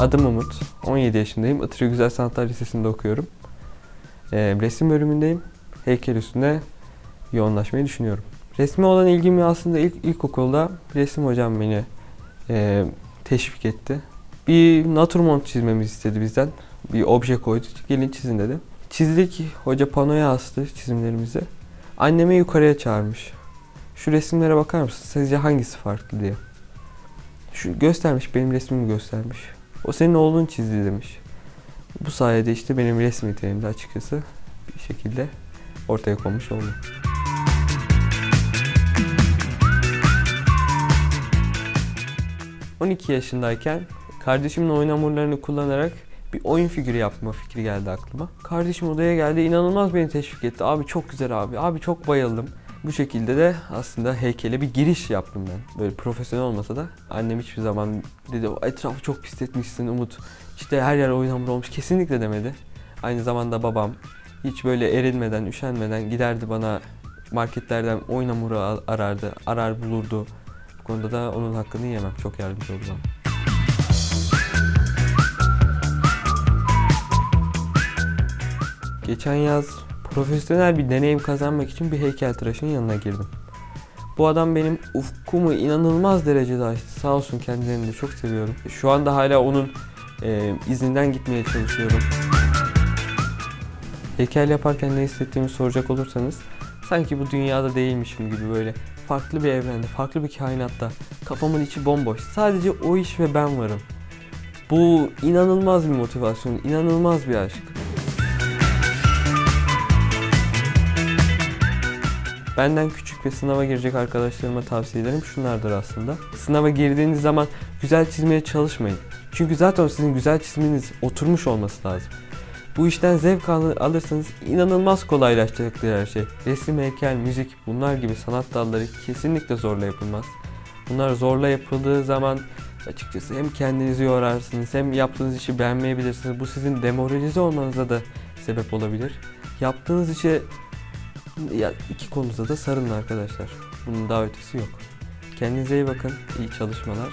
Adım Umut. 17 yaşındayım. Itırı Güzel Sanatlar Lisesi'nde okuyorum. Ee, resim bölümündeyim. Heykel üstünde yoğunlaşmayı düşünüyorum. Resme olan ilgimi aslında ilk ilkokulda resim hocam beni e, teşvik etti. Bir naturmont çizmemizi istedi bizden. Bir obje koydu. Gelin çizin dedi. Çizdik. Hoca panoya astı çizimlerimizi. Anneme yukarıya çağırmış. Şu resimlere bakar mısın? Sizce hangisi farklı diye. Şu göstermiş, benim resmimi göstermiş. O senin oğlun çizdi demiş. Bu sayede işte benim resim yeteneğim açıkçası bir şekilde ortaya konmuş oldu. ...12 yaşındayken kardeşimin oyun hamurlarını kullanarak bir oyun figürü yapma fikri geldi aklıma. Kardeşim odaya geldi, inanılmaz beni teşvik etti. Abi çok güzel abi, abi çok bayıldım. Bu şekilde de aslında heykele bir giriş yaptım ben. Böyle profesyonel olmasa da annem hiçbir zaman dedi "O etrafı çok pisletmişsin Umut. İşte her yer oyun hamuru olmuş. Kesinlikle demedi. Aynı zamanda babam hiç böyle erinmeden, üşenmeden giderdi bana marketlerden oyun hamuru arardı, arar bulurdu. Bu konuda da onun hakkını yemem. Çok yardımcı oldu bana. Geçen yaz profesyonel bir deneyim kazanmak için bir heykeltıraşın yanına girdim. Bu adam benim ufkumu inanılmaz derecede açtı. Sağ olsun kendilerini de çok seviyorum. Şu anda hala onun e, izinden gitmeye çalışıyorum. Heykel yaparken ne hissettiğimi soracak olursanız sanki bu dünyada değilmişim gibi böyle farklı bir evrende, farklı bir kainatta kafamın içi bomboş. Sadece o iş ve ben varım. Bu inanılmaz bir motivasyon, inanılmaz bir aşk. Benden küçük ve sınava girecek arkadaşlarıma tavsiyelerim şunlardır aslında. Sınava girdiğiniz zaman güzel çizmeye çalışmayın. Çünkü zaten sizin güzel çizmeniz oturmuş olması lazım. Bu işten zevk al- alırsanız inanılmaz kolaylaşacaktır her şey. Resim, heykel, müzik bunlar gibi sanat dalları kesinlikle zorla yapılmaz. Bunlar zorla yapıldığı zaman açıkçası hem kendinizi yorarsınız hem yaptığınız işi beğenmeyebilirsiniz. Bu sizin demoralize olmanıza da sebep olabilir. Yaptığınız işe ya iki konuda da sarılın arkadaşlar. Bunun daha ötesi yok. Kendinize iyi bakın. İyi çalışmalar.